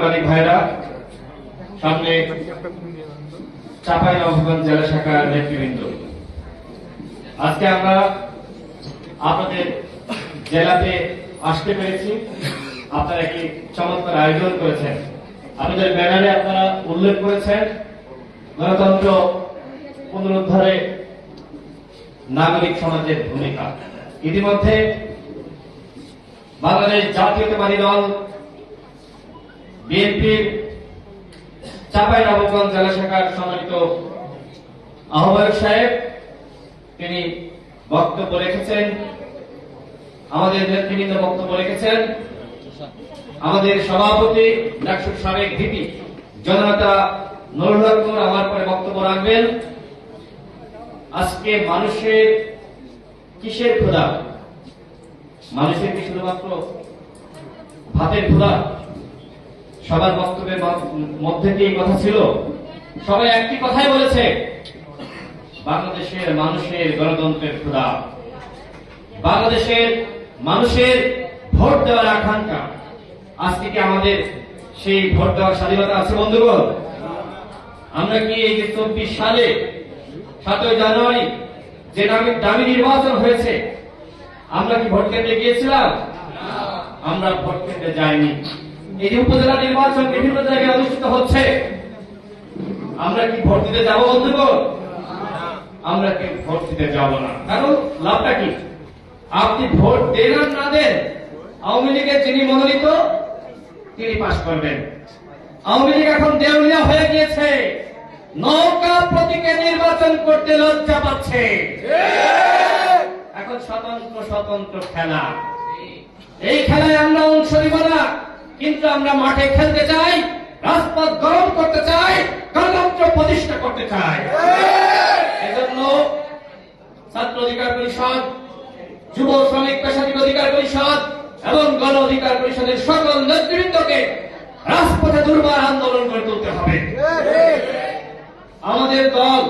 সাংবাদিক ভাইরা আপনারা আয়োজন করেছেন। আপনাদের ব্যানারে আপনারা উল্লেখ করেছেন, গণতন্ত্র পুনরুদ্ধারে নাগরিক সমাজের ভূমিকা। ইতিমধ্যে বাংলাদেশ জাতীয়তাবাদী দল বিএনপির চাপাই নবগঞ্জ জেলা শাখার সম্মানিত আহ্বায়ক সাহেব, তিনি বক্তব্য রেখেছেন, আমাদের নেতৃবৃন্দ বক্তব্য রেখেছেন। আমাদের সভাপতি ডাক্তার সাবেক ভিপি জননেতা নুরুল হক আমার পরে বক্তব্য রাখবেন। আজকে মানুষের কিসের ক্ষুধা? মানুষের কি শুধুমাত্র ভাতের ক্ষুধা? সবার বক্তব্যের মধ্যে কি কথা ছিল? সবাই একটি কথাই বলেছে। বাংলাদেশের মানুষের গণতন্ত্রের ক্ষুধা। বাংলাদেশের মানুষের ভোট দেওয়ার আকাঙ্ক্ষা। আজকে কি আমাদের সেই ভোট দেওয়ার স্বাধীনতা আছে, বন্ধুগণ? আমরা কি এই যে চব্বিশ সালে সাতই জানুয়ারি যে নামে দামি নির্বাচন হয়েছে, আমরা কি ভোট কেন্দ্রে গিয়েছিলাম? আমরা ভোট কেন্দ্রে যাইনি। এই যে উপজেলা নির্বাচন বিভিন্ন জায়গায় অনুষ্ঠিত হচ্ছে। আমরা কি ভোট দিতে যাব বন্ধুগণ আমরা কি ভোট দিতে যাব না। কারণ লাভটা কি? আপনি ভোট দেন আর না দেন, আওয়ামী লীগের যিনি মনোনীত, তিনি পাশ করবেন। আওয়ামী লীগ এখন দেউলিয়া হয়ে গিয়েছে। নৌকা প্রতীকে নির্বাচন করতে লজ্জা পাচ্ছে। এখন স্বতন্ত্র স্বতন্ত্র খেলা। এই খেলায় আমরা অংশ নিব না। কিন্তু আমরা মাঠে খেলতে চাই, রাজপথ গরম করতে চাই, গণতন্ত্র প্রতিষ্ঠা করতে চাই। এজন্য ছাত্র অধিকার পরিষদ, যুব শ্রমিক পেশাজীবী অধিকার পরিষদ এবং গণ অধিকার পরিষদের সকল নেতৃবৃন্দকে রাজপথে দুর্বার আন্দোলন করে তুলতে হবে। আমাদের দল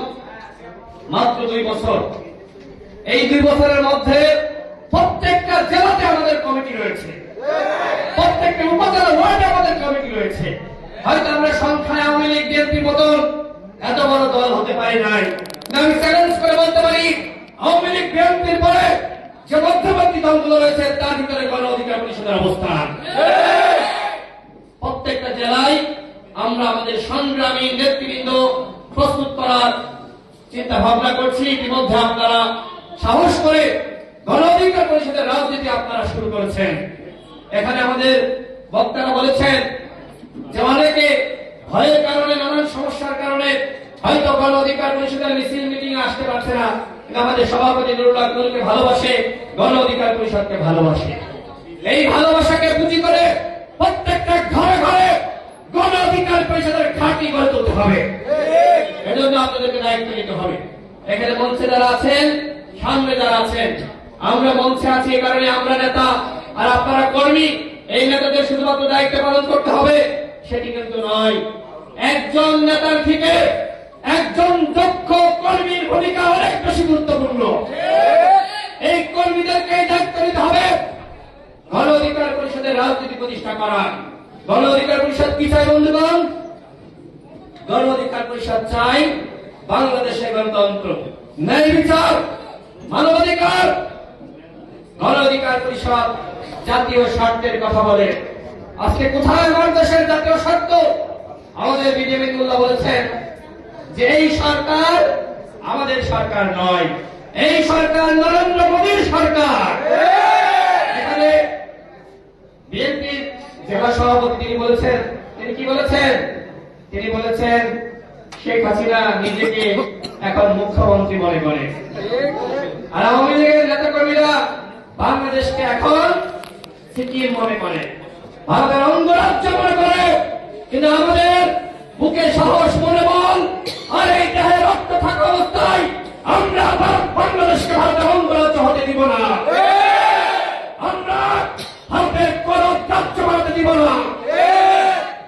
মাত্র দুই বছর। এই দুই বছরের মধ্যে প্রত্যেকটা জেলাতে আমাদের কমিটি রয়েছে। প্রত্যেকটা উপজেলা ওয়ার্ডে আমাদের কমিটি রয়েছে। হয়তো আমরা সংখ্যায় আওয়ামী লীগ বিএনপির মতন এত বড় দল হতে পারি নাই। আমি চ্যালেঞ্জ করে বলতে পারি, আওয়ামী লীগ, বিএনপির পরে যে মধ্যবর্তী দলগুলো রয়েছে, তার ভিতরে গণ অধিকার পরিষদের অবস্থান। প্রত্যেকটা জেলায় আমরা আমাদের সংগ্রামী নেতৃবৃন্দ প্রস্তুত করার চিন্তা ভাবনা করছি। ইতিমধ্যে আপনারা সাহস করে গণ অধিকার পরিষদের রাজনীতি আপনারা শুরু করেছেন। এখানে আমাদের বক্তারা বলেছেন যে অনেকে ভয়ের কারণে, নানান সমস্যার কারণে হয়তো গণ অধিকার পরিষদের মিছিল, মিটিং আসতে পারছে না। আমাদের সভাপতি নুরুল আকবরকে ভালোবাসে, গণ অধিকার পরিষদকে ভালোবাসে। এই ভালোবাসাকে পুঁজি করে প্রত্যেকটা ঘরে ঘরে গণ অধিকার পরিষদের ঘাঁটি গড়ে তুলতে হবে। এজন্য আপনাদেরকে দায়িত্ব নিতে হবে। এখানে মঞ্চে যারা আছেন, সামনে যারা আছেন, আমরা মঞ্চে আছি এই কারণে আমরা নেতা আর আপনারা কর্মী, এই নেতাদের শুধুমাত্র দায়িত্ব পালন করতে হবে, সেটি কিন্তু নয়। একজন নেতার থেকে একজন দক্ষ কর্মীর ভূমিকা অনেক বেশি গুরুত্বপূর্ণ। এই কর্মীদেরকে দায়িত্ব নিতে হবে। গণ অধিকার পরিষদের রাজনীতি প্রতিষ্ঠা করা গণ অধিকার পরিষদ কি চাই বন্ধুগণ? গণ অধিকার পরিষদ চাই বাংলাদেশে গণতন্ত্র। ন্যায় বিচার, মানবাধিকার, গণ অধিকার পরিষদ জাতীয় স্বার্থের কথা বলে, আজকে কোথায় আমার দেশের জাতীয় স্বার্থ? আমাদের বিজেপি তুল্লা বলেছেন যে এই সরকার আমাদের সরকার নয়, এই সরকার নরেন্দ্র মোদীর সরকার। এখানে বিএনপির জেলা সভাপতি তিনি বলেছেন, তিনি কি বলেছেন? তিনি বলেছেন, শেখ হাসিনা নিজেকে এখন মুখ্যমন্ত্রী মনে করে। আর আওয়ামী লীগের নেতা কর্মীরা বাংলাদেশকে এখন সিকিম মনে করে। ভারতের অঙ্গরাজ্য মনে করে। কিন্তু আমাদের বুকে সাহস মনে বল। আর এই দেহে রক্ত থাকা অবস্থায় আমরা বাংলাদেশকে ভারতের অঙ্গরাজ্য হতে দিব না। আমরা ভারতের কোন রাজ্য বানাতে দিব না।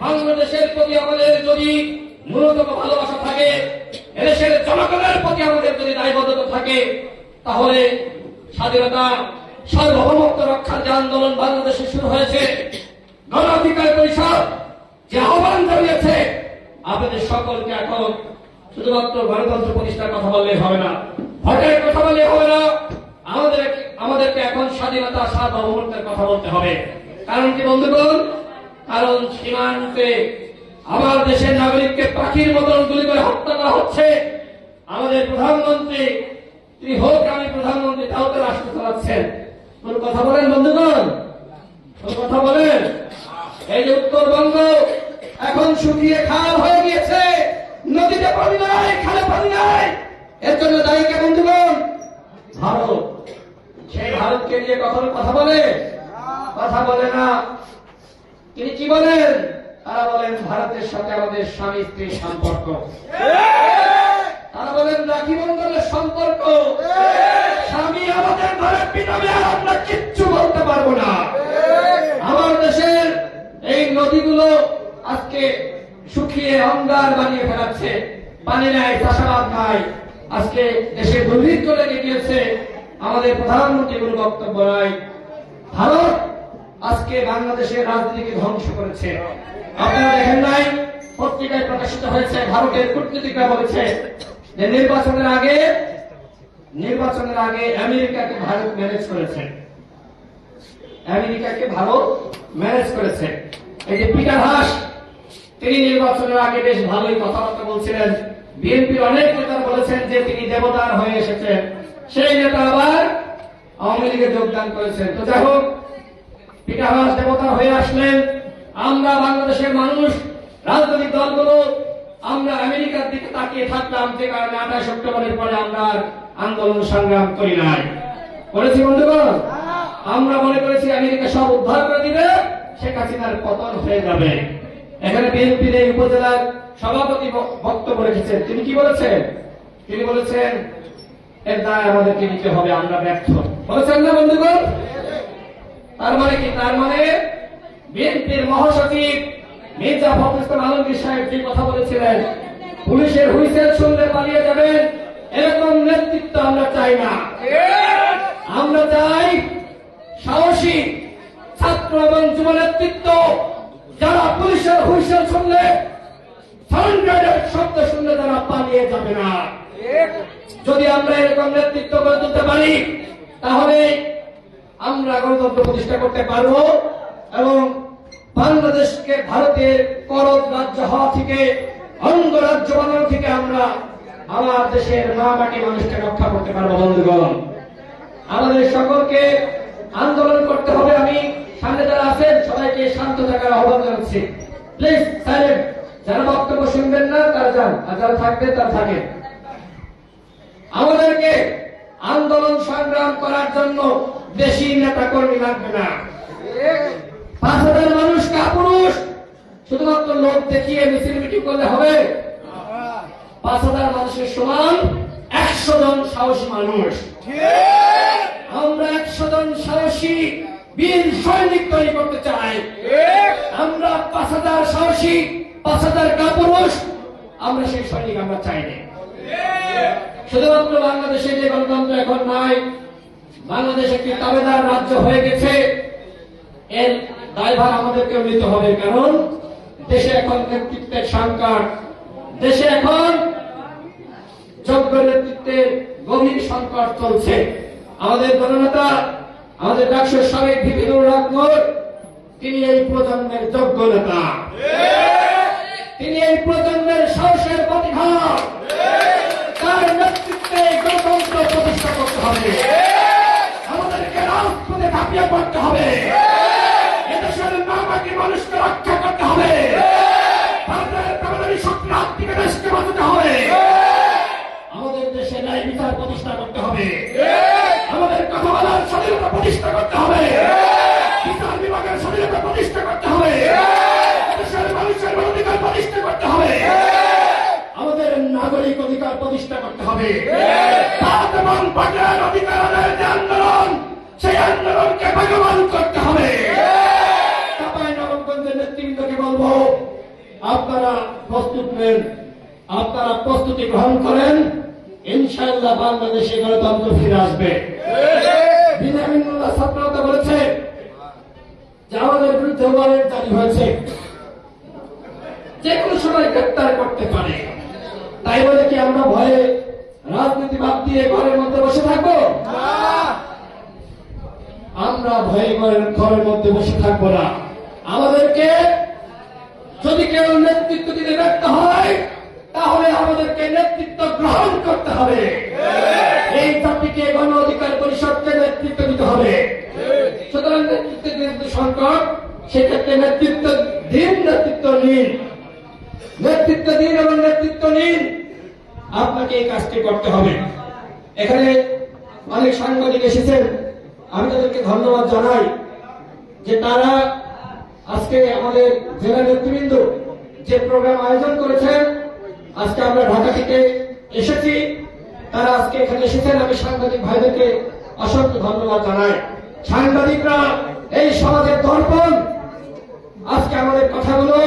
বাংলাদেশের প্রতি আমাদের যদি ন্যূনতম ভালোবাসা থাকে, এদেশের জনগণের প্রতি আমাদের যদি দায়বদ্ধতা থাকে, তাহলে স্বাধীনতা সার্বভৌমত্ব রক্ষার যে আন্দোলন বাংলাদেশে শুরু হয়েছে গণ অধিকার পরিষদ যে আহ্বান জানিয়েছে, আপনাদের সকলকে এখন শুধুমাত্র গণতন্ত্র প্রতিষ্ঠার কথা বললে হবে না। ভোটের কথা বললে হবে না। আমাদের আমাদেরকে এখন স্বাধীনতা, সার্বভৌমত্বের কথা বলতে হবে। কারণ কি বন্ধুগণ? কারণ সীমান্তে আমার দেশের নাগরিককে পাখির মতন গুলি করে হত্যা করা হচ্ছে। আমাদের প্রধানমন্ত্রী তিনি হোক আমি প্রধানমন্ত্রী তাও তো রাষ্ট্র চালাচ্ছেন। কোন কথা বলেন বন্ধুগণ কোন কথা বলেন। এই উত্তরবঙ্গ এখন শুকিয়ে খাল হয়ে গিয়েছে। নদীতে পানি নাই, খালে পানি নাই। এর জন্য দায়ী কে বন্ধুগণ ভারত। সেই ভারতকে নিয়ে কখনো কথা বলে? কথা বলে না। তিনি কি বলেন? তারা বলেন, ভারতের সাথে আমাদের স্বামী স্ত্রীর সম্পর্ক। তারা বলেন, রাখি বন্ধনের সম্পর্ক। স্বামী আমাদের ঘরে আর আমরা কিচ্ছু বলতে পারব না। আমার দেশের এই নদীগুলো আজকে শুকিয়ে অঙ্গার বানিয়ে ফেলাচ্ছে। পানি নাই, চাষাবাদ নাই। আজকে দেশে দুর্ভিক্ষ লেগে গিয়েছে। আমাদের প্রধানমন্ত্রী কোনো বক্তব্য নাই। ভারত আজকে বাংলাদেশের রাজনীতিকে ধ্বংস করেছে। আপনারা দেখেন নাই, পত্রিকায় প্রকাশিত হয়েছে, ভারতের কূটনীতিকরা বলেছে নির্বাচনের আগে নির্বাচনের আগে আমেরিকাকে ভারত ম্যানেজ করেছে। আমেরিকাকে ভারত ম্যানেজ করেছে। এই যে পিটার হাস, তিনি নির্বাচনের আগে বেশ ভালোই কথাবার্তা বলছিলেন। বিএনপির অনেক নেতা বলেছেন যে তিনি দেবতার হয়ে এসেছেন। সেই নেতা আবার আওয়ামী লীগে যোগদান করেছেন। তো যাই হোক, পিটার হাস দেবতা হয়ে আসলেন। আমরা বাংলাদেশের মানুষ, রাজনৈতিক দলগুলো আমরা আমেরিকার দিকে তাকিয়ে থাকলাম যে কারণে আঠাশ অক্টোবরের পরে আমরা আন্দোলন সংগ্রাম করি নাই। করেছি বন্ধুগণ, আমরা মনে করেছি আমেরিকা সব উদ্ধার করে দিবে, শেখ হাসিনার পতন হয়ে যাবে। এখানে বিএনপির এই উপজেলার সভাপতি বক্তব্য রেখেছেন। তিনি কি বলেছেন? তিনি বলেছেন, এর দায় আমাদেরকে নিতে হবে, আমরা ব্যর্থ। বলেছেন না, বন্ধুগণ? তার মানে কি? তার মানে বিএনপির মহাসচিব মির্জা ফখরুল ইসলাম আলমগীর সাহেব যে কথা বলেছিলেন, পুলিশের হুইসেল শুনলে পালিয়ে যাবেন, এরকম নেতৃত্ব আমরা চাই না। আমরা চাই সাহসী ছাত্র এবং যুব নেতৃত্ব, যারা পুলিশের হুইসেল শুনলে শব্দ শুনলে তারা পালিয়ে যাবে না। যদি আমরা এরকম নেতৃত্ব করে তুলতে পারি, তাহলে আমরা গণতন্ত্র প্রতিষ্ঠা করতে পারব এবং বাংলাদেশকে ভারতের করদ রাজ্য হওয়া থেকে অঙ্গরাজ্য বানানো থেকে আমরা আমার দেশের মা মাটি মানুষকে রক্ষা করতে পারব, বন্ধুগণ। আমাদের সকলকে আন্দোলন করতে হবে আমি। সামনে যারা আছেন, সবাইকে শান্ত থাকার আহ্বান জানাচ্ছি। প্লিজ সাইলেন্ট যারা বক্তব্য শুনবেন না, তারা যান। আর যারা থাকবেন, তারা থাকেন। আমাদেরকে আন্দোলন সংগ্রাম করার জন্য বেশি নেতা কর্মী লাগবে না। পাঁচ হাজার মানুষ কাপুরুষ শুধুমাত্র লোক দেখিয়ে মিছিল মিটিং করলে হবে? পাঁচ হাজার মানুষের সমান একশো জন সাহসী মানুষ। আমরা একশো জন সাহসী বীর সৈনিক তৈরি করতে চাই। আমরা পাঁচ হাজার সাহসী পাঁচ হাজার কাপুরুষ আমরা সেই সৈনিক আমরা চাই না। শুধুমাত্র বাংলাদেশে যে গণতন্ত্র এখন নাই, বাংলাদেশ একটি তাবেদার রাজ্য হয়ে গেছে? এর দায়ভার আমাদেরকে নিতে হবে, কারণ দেশে এখন নেতৃত্বের সংকট। দেশে এখন যোগ্য নেতৃত্বের গভীর সংকট চলছে। আমাদের জননেতা, আমাদের ডাক্তার সাবেক ভিপি নুরুল তিনি এই প্রজন্মের যোগ্য নেতা। তিনি এই প্রজন্মের সাহসের প্রতিভা তার নেতৃত্বে গণতন্ত্র প্রতিষ্ঠা করতে হবে। আমাদেরকে রাজপথে ঝাঁপিয়ে পড়তে হবে। নামাকি মানুষকে রক্ষা করতে হবে। হবে। আমাদের দেশে ন্যায় বিচার প্রতিষ্ঠা করতে হবে। আমাদের কথা বলার স্বাধীনতা প্রতিষ্ঠা করতে হবে। বিচার বিভাগের স্বাধীনতা প্রতিষ্ঠা করতে হবে। মানুষের অধিকার প্রতিষ্ঠা করতে হবে। আমাদের নাগরিক অধিকার প্রতিষ্ঠা করতে হবে। এবং পাটের অধিকার আদায়ের যে আন্দোলন, সেই আন্দোলনকে ভগবান করতে হবে। আপনারা প্রস্তুত নেন, আপনারা প্রস্তুতি গ্রহণ করেন, ইনশাআল্লাহ বাংলাদেশে গণতন্ত্র ফিরে আসবে। বলেছে, যে আমাদের বিরুদ্ধে ওয়ারেন্ট জারি হয়েছে, যে কোনো সময় গ্রেপ্তার করতে পারে। তাই বলে কি আমরা ভয়ে রাজনীতি বাদ দিয়ে ঘরের মধ্যে বসে থাকব? আমরা ভয়ে ঘরের মধ্যে বসে থাকব না। আমাদেরকে যদি কেউ নেতৃত্ব দিতে ব্যর্থ হয় তাহলে আমাদেরকে নেতৃত্ব গ্রহণ করতে হবে। এই জাতিকে গণ অধিকার পরিষদকে নেতৃত্ব দিতে হবে। সুতরাং নেতৃত্বের যেহেতু সংকট সেক্ষেত্রে নেতৃত্ব দিন নেতৃত্ব নিন। নেতৃত্ব দিন এবং নেতৃত্ব নিন। আপনাকে এই কাজটি করতে হবে। এখানে অনেক সাংবাদিক এসেছেন। আমি তাদেরকে ধন্যবাদ জানাই যে তারা আজকে আমাদের জেলা নেতৃবৃন্দ যে প্রোগ্রাম আয়োজন করেছেন আজকে আমরা ঢাকা থেকে এসেছি। তারা আজকে এখানে এসেছেন। আমি সাংবাদিক ভাইদেরকে অসংখ্য ধন্যবাদ জানাই। সাংবাদিকরা, এই সমাজের দর্পণ। আজকে আমাদের কথাগুলো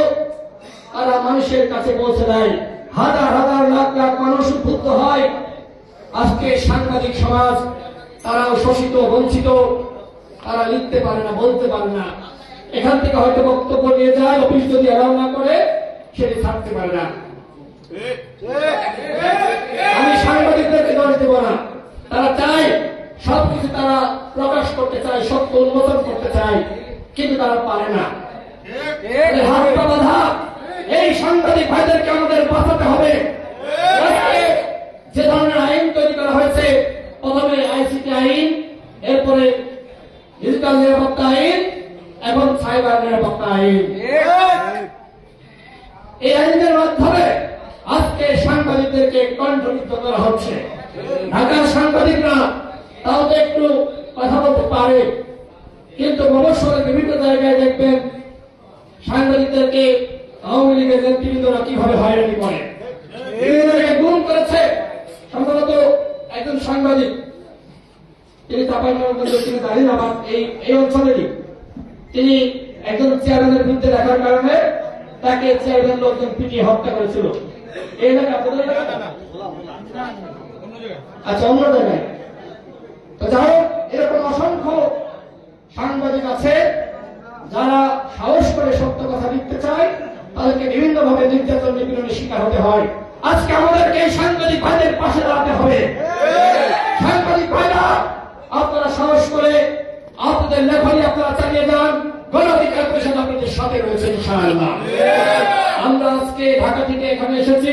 তারা মানুষের কাছে পৌঁছে দেয়। হাজার হাজার, লাখ লাখ মানুষ উদ্বুদ্ধ হয়। আজকে সাংবাদিক সমাজ, তারাও শোষিত, বঞ্চিত। তারা লিখতে পারে না, বলতে পারে না। এখান থেকে হয়তো বক্তব্য নিয়ে যায়, অফিস যদি অ্যালাউ না করে, সেটি থাকতে পারে না। আমি সাংবাদিকদের দোষ দেব না। তারা চায়, সবকিছু তারা প্রকাশ করতে চায়, সত্য উন্মোচন করতে চায়, কিন্তু তারা পারে না। এই বাধা। এই সাংবাদিক ভাইদেরকে আমাদের বাঁচাতে হবে আজকে যে ধরনের আইন তৈরি করা হয়েছে প্রথমে আইসিটি আইন এরপরে ডিজিটাল নিরাপত্তা আইন এবং সাইবার নিরাপত্তা আইন এই আইনের মাধ্যমে আজকে সাংবাদিকদেরকে কণ্ঠবিদ্ধ করা হচ্ছে ঢাকার সাংবাদিকরা তাও তো একটু কথা বলতে পারে কিন্তু মফস্বলের বিভিন্ন জায়গায় দেখবেন সাংবাদিকদেরকে আওয়ামী লীগের নেতৃবৃন্দরা কীভাবে হয়রানি করে বিভিন্ন জায়গায় গুম করেছে সম্ভবত একজন সাংবাদিক তিনি চাপাইনবাবগঞ্জ তিনি জানেন আমার এই এই অঞ্চলেরই তিনি একজন চেয়ারম্যানের বিরুদ্ধে দেখার কারণে তাকে চেয়ারম্যান লোকজন পিটিয়ে হত্যা করেছিল। এই এলাকা আপনাদের আচ্ছা অন্য জায়গায়। যাই হোক, এরকম অসংখ্য সাংবাদিক আছে যারা সাহস করে সত্য কথা লিখতে চায় তাদেরকে বিভিন্ন ভাবে নির্যাতন নিপীড়নের শিকার হতে হয়। আজকে আমাদেরকে এই সাংবাদিক ভাইদের পাশে দাঁড়াতে হবে। সাংবাদিক ভাইরা আপনারা সাহস করে আপনাদের লেখনী আপনারা চালিয়ে যান। গণাধিকার পরিষদ আপনাদের সাথে রয়েছে, ইনশাআল্লাহ। আমরা আজকে ঢাকা থেকে এখানে এসেছি।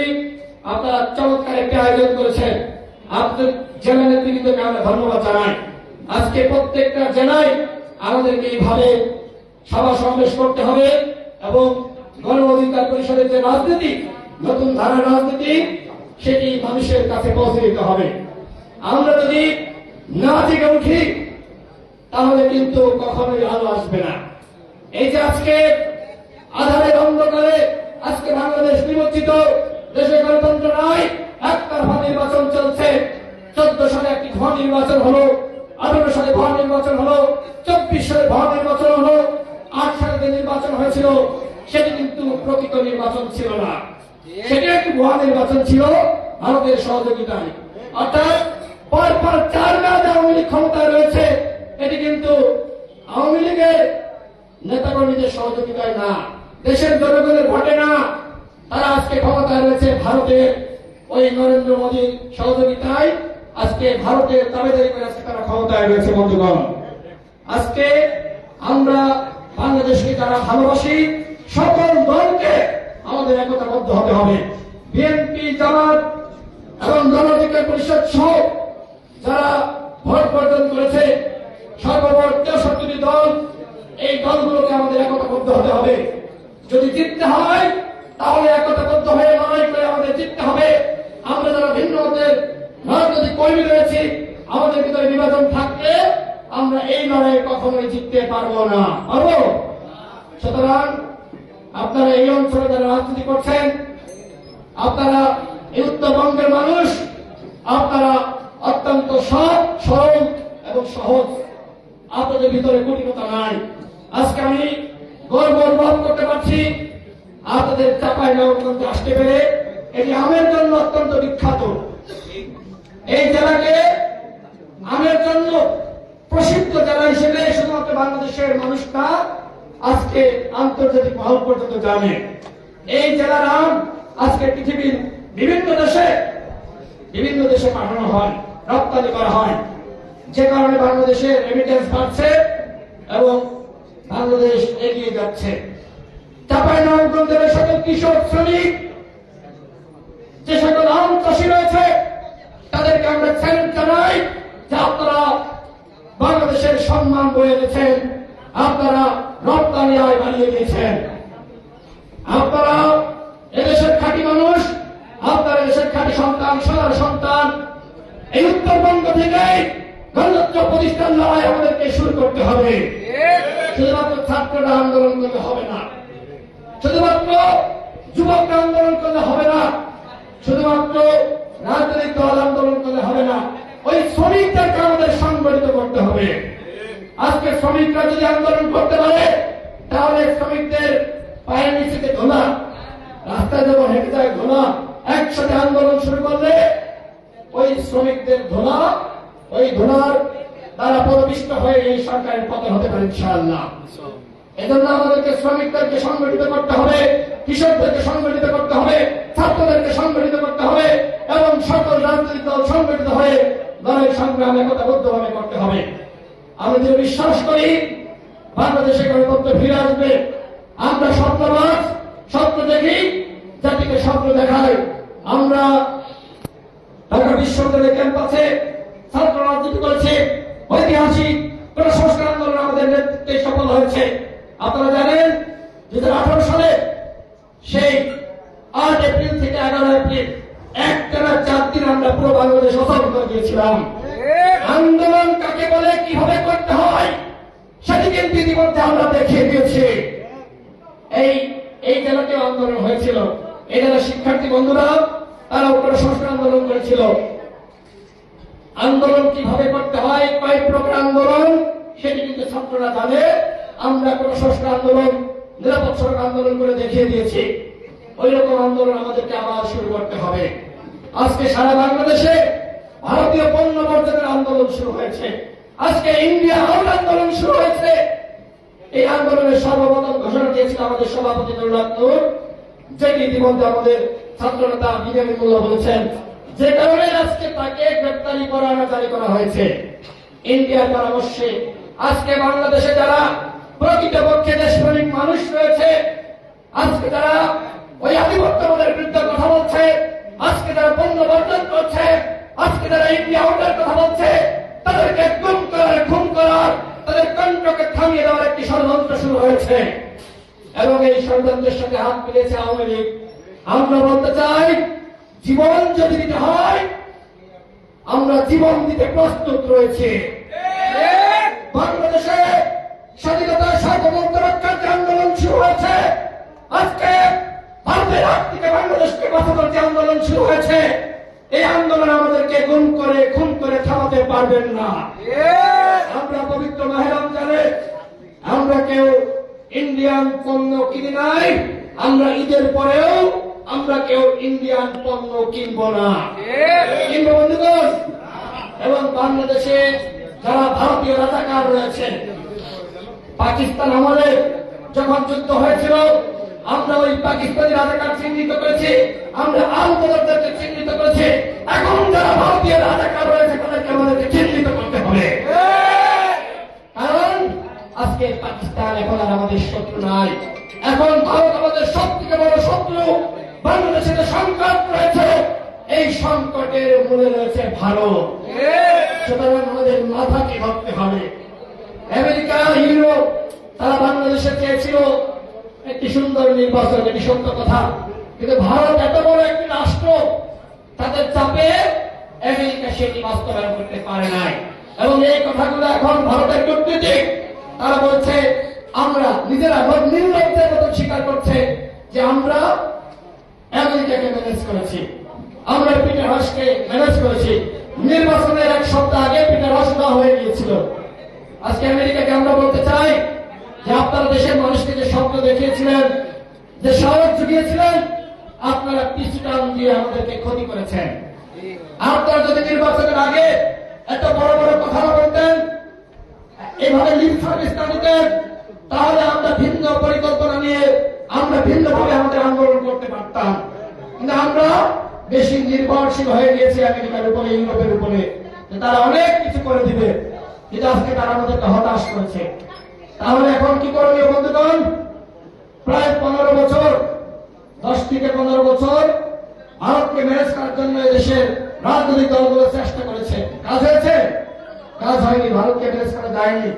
আপনারা চমৎকার একটি আয়োজন করেছেন। আপনাদের জেলা নেতৃত্বকে আমরা ধন্যবাদ জানাই। আজকে প্রত্যেকটা জেলায় আমাদেরকে এইভাবে সভা সমাবেশ করতে হবে এবং গণ অধিকার পরিষদের যে রাজনীতি, নতুন ধারার রাজনীতি, সেটি মানুষের কাছে পৌঁছে দিতে হবে। আমরা যদি না জেগে উঠি তাহলে কিন্তু কখনোই আলো আসবে না। এই যে আজকে আধারের অন্ধকারে আজকে বাংলাদেশ নিমজ্জিত দেশে গণতন্ত্র নয়, একতরফা নির্বাচন চলছে। চোদ্দ সালে একটি ঘর নির্বাচন হলো, আঠারো সালে ঘর নির্বাচন হলো, চব্বিশ সালে ঘর নির্বাচন হলো, আট সালে যে নির্বাচন হয়েছিল, সেটি কিন্তু প্রকৃত নির্বাচন ছিল না। সেটি একটি ভুয়া নির্বাচন ছিল, ভারতের সহযোগিতায়। অর্থাৎ পর পর চার মেয়াদে আওয়ামী এটি কিন্তু আওয়ামী লীগের নেতাকর্মীদের সহযোগিতায় না, দেশের জনগণের ভোটে না, তারা আজকে ক্ষমতায় রয়েছে ভারতের। ওই নরেন্দ্র মোদীর সহযোগিতায় আজকে ভারতের দাবেদারি করে আজকে তারা ক্ষমতায় রয়েছে, বন্ধুগণ। আজকে আমরা বাংলাদেশকে যারা ভালোবাসি, সকল দলকে আমাদের একতাবদ্ধ হতে হবে। বিএনপি, জামাত এবং গণঅধিকার পরিষদ সহ যারা ভোট বর্জন করেছে সর্বমোট দল, এই দলগুলোকে আমাদের একতাবদ্ধ হতে হবে। যদি জিততে হয়, তাহলে একতাবদ্ধ হয়ে লড়াই করে আমাদের জিততে হবে। আমরা যারা ভিন্ন রাজনৈতিক কর্মী রয়েছি, আমাদের ভিতরে বিভাজন থাকলে আমরা এই লড়াই কখনোই জিততে পারব না। পারব? সুতরাং আপনারা এই অঞ্চলে যারা রাজনীতি করছেন, আপনারা এই উত্তরবঙ্গের মানুষ, আপনারা অত্যন্ত সৎ, সরল এবং সহজ আপনাদের ভিতরে কঠিনতা নাই। আজকে আমি গর্ব অনুভব করতে পারছি, আপনাদের চাপাই নবগঞ্জ আসতে পেরে এটি আমের জন্য অত্যন্ত বিখ্যাত। এই জেলাকে আমের জন্য প্রসিদ্ধ জেলা হিসেবে শুধুমাত্র বাংলাদেশের মানুষটা আজকে আন্তর্জাতিক মহল পর্যন্ত জানে। এই জেলার আম আজকে পৃথিবীর বিভিন্ন দেশে বিভিন্ন দেশে পাঠানো হয়, রপ্তানি করা হয়। যে কারণে বাংলাদেশে রেমিটেন্স বাড়ছে এবং বাংলাদেশ এগিয়ে যাচ্ছে। চাপাই নবগঞ্জের সকল কৃষক, শ্রমিক, যে সকল আম চাষী রয়েছে, তাদেরকে আমরা চ্যালেঞ্জ জানাই যে আপনারা বাংলাদেশের সম্মান বয়ে এনেছেন, আপনারা রপ্তানি আয় বাড়িয়ে দিয়েছেন। আপনারা এদেশের খাঁটি মানুষ, আপনারা এদেশের খাঁটি সন্তান সোনার সন্তান, এই উত্তরবঙ্গ থেকে গণতন্ত্র প্রতিষ্ঠান লড়াই আমাদেরকে শুরু করতে হবে। শুধুমাত্র ছাত্ররা আন্দোলন করলে হবে না। শুধুমাত্র যুবকরা আন্দোলন করলে হবে না। শুধুমাত্র রাজনৈতিক দল আন্দোলন করলে হবে না। ওই শ্রমিকদেরকে আমাদের সংগঠিত করতে হবে। আজকে শ্রমিকরা যদি আন্দোলন করতে পারে, তাহলে শ্রমিকদের পায়ের নিচে ধোলা রাস্তায় যেমন হেঁটে যায় ধোলা একসাথে আন্দোলন শুরু করলে ওই শ্রমিকদের ধোলা ওই ধোলার দ্বারা পদপিষ্ট হয়ে এই সরকারের পতন হতে পারে ইনশাআল্লাহ। এজন্য আমাদেরকে শ্রমিকদেরকে সংগঠিত করতে হবে, কৃষকদেরকে সংগঠিত করতে হবে, ছাত্রদেরকে সংগঠিত করতে হবে এবং সকল রাজনৈতিক দল সংগঠিত হয়ে লড়াই সংগ্রাম একতাবদ্ধভাবে করতে হবে। আমি যে বিশ্বাস করি, বাংলাদেশে গণতন্ত্র ফিরে আসবে। আমরা স্বপ্নবাদ স্বপ্ন দেখি, জাতিকে স্বপ্ন দেখাই আমরা ঢাকা বিশ্ববিদ্যালয় ক্যাম্পাসে ছাত্র সংস্কার নেতৃত্বে সফল হয়েছে। আপনারা জানেন দু সালে সেই আট এপ্রিল থেকে এগারো এপ্রিল একটানা চার দিন আমরা পুরো বাংলাদেশ অসফল করে দিয়েছিলাম। আন্দোলন কাকে বলে, কীভাবে করতে হয় সেটি কিন্তু আমরা দেখিয়ে দিয়েছি। এই এই জেলাতেও আন্দোলন হয়েছিল। এই জেলার শিক্ষার্থী বন্ধুরা তারা উপরে সংস্কার আন্দোলন করেছিল। আন্দোলন কীভাবে করতে হয়, কয় প্রকার আন্দোলন, সেটি কিন্তু ছাত্ররা জানে। আমরা কোন সংস্কার আন্দোলন, নিরাপদ সড়ক আন্দোলন করে দেখিয়ে দিয়েছি। ওই রকম আন্দোলন আমাদেরকে আবার শুরু করতে হবে। আজকে সারা বাংলাদেশে ভারতীয় পণ্য বর্জনের আন্দোলন শুরু হয়েছে। আজকে ইন্ডিয়া আউট আন্দোলন শুরু হয়েছে। এই আন্দোলনের সর্বপ্রথম ঘোষণা দিয়েছিল আমাদের সভাপতি নুরুল্লাহ নূর। যেটি ইতিমধ্যে আমাদের ছাত্র নেতা বিজেপি মোল্লা বলেছেন। যে কারণে আজকে তাকে গ্রেপ্তারি পরোয়ানা জারি করা হয়েছে। ইন্ডিয়ার পরামর্শে আজকে বাংলাদেশে যারা প্রকৃতপক্ষে দেশপ্রেমিক মানুষ রয়েছে, আজকে তারা ওই আধিপত্যবাদের বিরুদ্ধে কথা বলছে, আজকে যারা পণ্য বর্জন করছে, আজকে তারা ইন্ডিয়া আউটের কথা বলছে, তাদেরকে গুম করার, খুন করার, তাদের কণ্ঠকে থামিয়ে দেওয়ার একটি ষড়যন্ত্র শুরু হয়েছে। এবং এই ষড়যন্ত্রের সাথে হাত মিলিয়েছে আওয়ামী লীগ। আমরা বলতে চাই জীবন যদি দিতে হয়, আমরা জীবন দিতে প্রস্তুত রয়েছে। বাংলাদেশে স্বাধীনতা সার্বভৌমত্ব রক্ষার যে আন্দোলন শুরু হয়েছে, আজকে ভারতের হাত থেকে বাংলাদেশকে বাঁচানোর যে আন্দোলন শুরু হয়েছে, এই আন্দোলন আমাদেরকে গুম করে, খুন করে থামাতে পারবেন না। আমরা পবিত্র মাহে রমজানে, আমরা কেউ ইন্ডিয়ান পণ্য কিনি নাই, আমরা ঈদের পরেও আমরা কেউ ইন্ডিয়ান পণ্য কিনব না। কিনবো বন্ধুগণ? এবং বাংলাদেশে যারা ভারতীয় রাজাকার রয়েছে পাকিস্তান আমাদের যখন যুদ্ধ হয়েছিল আমরা ওই পাকিস্তানি রাজাকার চিহ্নিত করেছি আমরা আলবদরদেরকে চিহ্নিত করেছি। এখন যারা ভারতীয় রাজাকার রয়েছে তাদেরকে আমাদেরকে চিহ্নিত করতে হবে। কারণ আজকে পাকিস্তান এখন আর আমাদের শত্রু নাই। এখন ভারত আমাদের সব থেকে বড় শত্রু। বাংলাদেশে যে সংকট রয়েছে, এই সংকটের মূলে রয়েছে ভারত। সুতরাং আমাদের মাথাকে ভাবতে হবে। আমেরিকা, ইউরোপ, তারা বাংলাদেশে চেয়েছিল একটি সুন্দর নির্বাচন, এটি সত্য কথা। কিন্তু ভারত এত বড় একটি রাষ্ট্র, তাদের চাপে আমেরিকা সেটি বাস্তবায়ন করতে পারে নাই। এবং এই কথাগুলো এখন ভারতের কূটনীতিক, তারা বলছে, আমরা নিজেরা নির্লজ্জের মতো স্বীকার করছে যে আমরা আমেরিকাকে ম্যানেজ করেছি। আমরা পিটার হাসকে ম্যানেজ করেছি। নির্বাচনের এক সপ্তাহ আগে পিটার হাস দেওয়া হয়ে গিয়েছিল। আজকে আমেরিকাকে আমরা বলতে চাই যে আপনারা দেশের মানুষকে যে স্বপ্ন দেখিয়েছিলেন, যে সাহস জুগিয়েছিলেন, আপনারা পিছু দিয়ে আমাদেরকে ক্ষতি করেছেন। আপনারা যদি নির্বাচনের আগে এত বড় বড় কথা বলতেন, এভাবে লিপ সার্ভিস না তাহলে আমরা ভিন্ন পরিকল্পনা নিয়ে আমরা ভিন্নভাবে আমাদের আন্দোলন করতে পারতাম। কিন্তু আমরা বেশি নির্ভরশীল হয়ে গিয়েছি আমেরিকার উপরে, ইউরোপের উপরে। তারা অনেক কিছু করে দিবে। কিন্তু আজকে তারা আমাদেরকে হতাশ করেছে। তাহলে এখন কি করণীয় বন্ধুগণ? প্রায় পনেরো বছর, দশ থেকে পনেরো বছর ভারতকে ম্যানেজ করার জন্য দেশের রাজনৈতিক দলগুলো চেষ্টা করেছে। কাজ হয়েছে? কাজ হয়নি, ভারতকে ম্যানেজ করা যায়নি।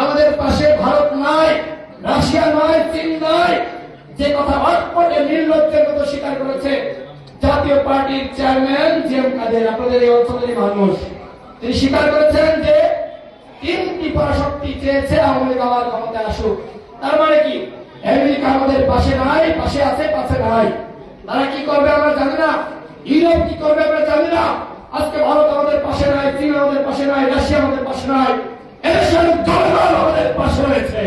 আমাদের পাশে ভারত নাই, রাশিয়া নয় চীন নয় যে কথা অটপটে নির্লজ্জের মতো স্বীকার করেছে, জাতীয় পার্টির চেয়ারম্যান জি এম কাদের, আপনাদের এই অঞ্চলেরই মানুষ, তিনি স্বীকার করেছেন যে তিনটি পরাশক্তি চেয়েছে আওয়ামী লীগ আবার ক্ষমতায় আসুক। তার মানে কি? আমেরিকা আমাদের পাশে নাই, পাশে আছে, পাশে নাই। তারা কি করবে আমরা জানি না। ইউরোপ কি করবে আমরা জানি না। আজকে ভারত আমাদের পাশে নাই, চীন আমাদের পাশে নাই, রাশিয়া আমাদের পাশে নাই। এদেশের জনগণ আমাদের পাশে রয়েছে।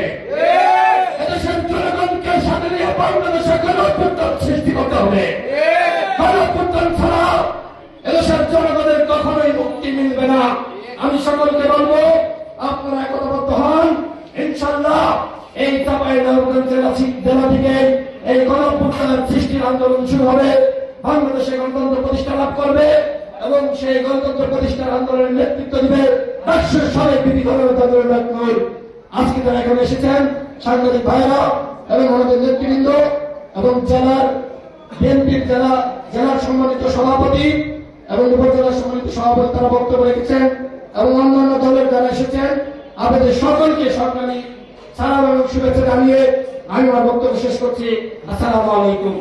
এদেশের জনগণকে সাথে নিয়ে বাংলাদেশে গণতন্ত্র সৃষ্টি করতে হবে। গণতন্ত্র ছাড়া এদেশের জনগণের কখনোই মুক্তি মিলবে না। আমি সকলকে বলব আপনারা একতাবদ্ধ হন। ইনশাল্লাহ এই চাপাই নবগঞ্জ জেলা থেকে এই গণপুত্রের সৃষ্টির আন্দোলন শুরু হবে। বাংলাদেশে গণতন্ত্র প্রতিষ্ঠা লাভ করবে এবং সেই গণতন্ত্র প্রতিষ্ঠার আন্দোলনের নেতৃত্ব দিবে। রাষ্ট্রের সাবেক বিধি গণতন্ত্রের নূর আজকে যারা এখানে এসেছেন, সাংবাদিক ভাইরা এবং আমাদের নেতৃবৃন্দ এবং জেলার বিএনপির জেলা, জেলার সম্মানিত সভাপতি এবং উপজেলার সম্মানিত সভাপতি তারা বক্তব্য রেখেছেন এবং অন্যান্য দলের যারা এসেছেন, আপনাদের সকলকে সরকারি সালাম এবং শুভেচ্ছা জানিয়ে আমি আমার বক্তব্য শেষ করছি। আসসালামু আলাইকুম।